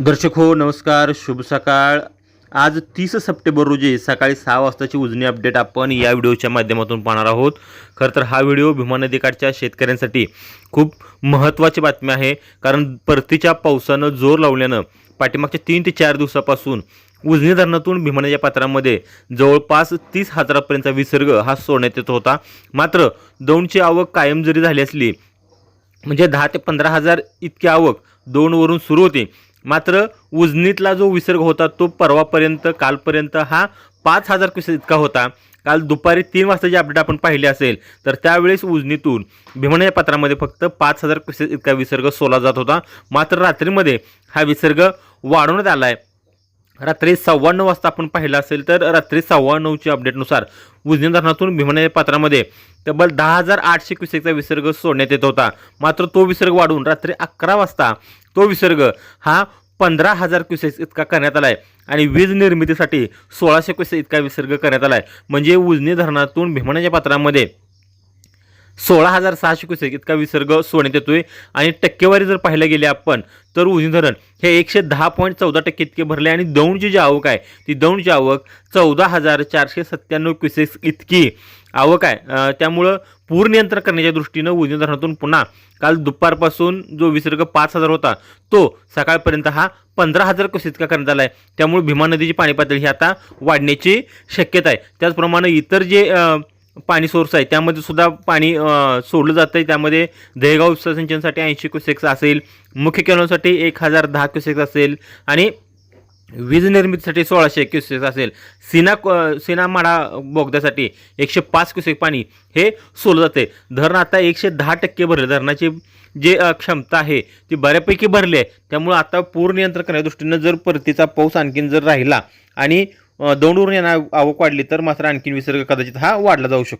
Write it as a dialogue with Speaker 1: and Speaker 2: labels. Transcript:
Speaker 1: दर्शक हो नमस्कार शुभ सकाळ. आज तीस सप्टेंबर रोजी सकाळी सहा वाजताची उजनी अपडेट आपण या व्हिडिओच्या माध्यमातून पाहणार आहोत. खरं तर हा व्हिडिओ भीमा नदीकाठच्या शेतकऱ्यांसाठी खूप महत्त्वाची बातमी आहे. कारण परतीच्या पावसानं जोर लावल्यानं पाठीमागच्या तीन ते चार दिवसापासून उजनी धरणातून भीमानाच्या पात्रामध्ये जवळपास तीस हजारापर्यंतचा विसर्ग हा सोडण्यात येत होता. मात्र दौंडची आवक कायम जरी झाली असली म्हणजे दहा ते पंधरा हजार इतकी आवक दोनवरून सुरू होती. मात्र उजनीतला जो विसर्ग होता तो परवापर्यंत कालपर्यंत हा पाच हजार क्युसेस इतका होता. काल दुपारी तीन वाजताची अपडेट आपण पाहिली असेल तर त्यावेळेस उजनीतून भीमण्याच्या पात्रामध्ये फक्त पाच हजार क्युसेस इतका विसर्ग सोडला जात होता. मात्र रात्रीमध्ये हा विसर्ग वाढवण्यात आला आहे रात्री सव्वा नऊ वाजता आपण पाहिलं असेल तर रात्री सव्वा नऊच्या अपडेटनुसार उजनी धरणातून भीमण्याच्या पात्रामध्ये तब्बल दहा हजार आठशे क्युसेकचा विसर्ग सोडण्यात येत होता. मात्र तो विसर्ग वाढून रात्री अकरा वाजता तो विसर्ग हा पंधरा हजार क्युसेक्स इतका करण्यात आला आहे आणि वीज निर्मितीसाठी सोळाशे क्युसेक इतका विसर्ग करण्यात आला आहे म्हणजे उजनी धरणातून भीमनाच्या पात्रामध्ये सोळा हजार सहाशे क्युसेक. इतका विसर्ग सोडण्यात येतोय. आणि टक्केवारी जर पाहायला गेली आपण तर उजनी धरण हे एकशे दहा पॉईंट चौदा टक्के इतके भरले आणि दौंडची जी आवक आहे ती दौंडची आवक चौदा हजार चारशे सत्त्याण्णव क्युसेक्स इतकी. आवक आहे. त्यामुळं पूर नियंत्रण करण्याच्या दृष्टीनं उजनी धरणातून पुन्हा काल दुपारपासून जो विसर्ग पाच हजार होता तो सकाळपर्यंत हा पंधरा हजार क्युसेस इतका करण्यात आला आहे त्यामुळे भीमा नदीची पाणी पातळी ही आता वाढण्याची शक्यता आहे. त्याचप्रमाणे इतर जे पाणी सोर्स आहे. त्यामध्ये सुद्धा पाणी सोडलं जातं आहे त्यामध्ये दहेगाव उपसा सिंचनसाठी ऐंशी क्युसेक्स असेल मुख्य कॅनलसाठी एक हजार दहा क्युसेक्स असेल आणि वीज निर्मितीसाठी सोळाशे क्युसेक्स असेल. सिना सिनामाडा बोगद्यासाठी एकशे पाच क्युसेक पाणी हे सोडलं जाते धरण आता एकशे दहा टक्के भरले. धरणाची जे क्षमता आहे ती बऱ्यापैकी भरली आहे. त्यामुळं आता पूर नियंत्रण करण्याच्या दृष्टीनं जर परतीचा पाऊस आणखीन जर राहिला आणि अ, दौंडवरून आवक वाढली तर मात्र आणखीन विसर्ग कदाचित हा वाढला जाऊ शकतो.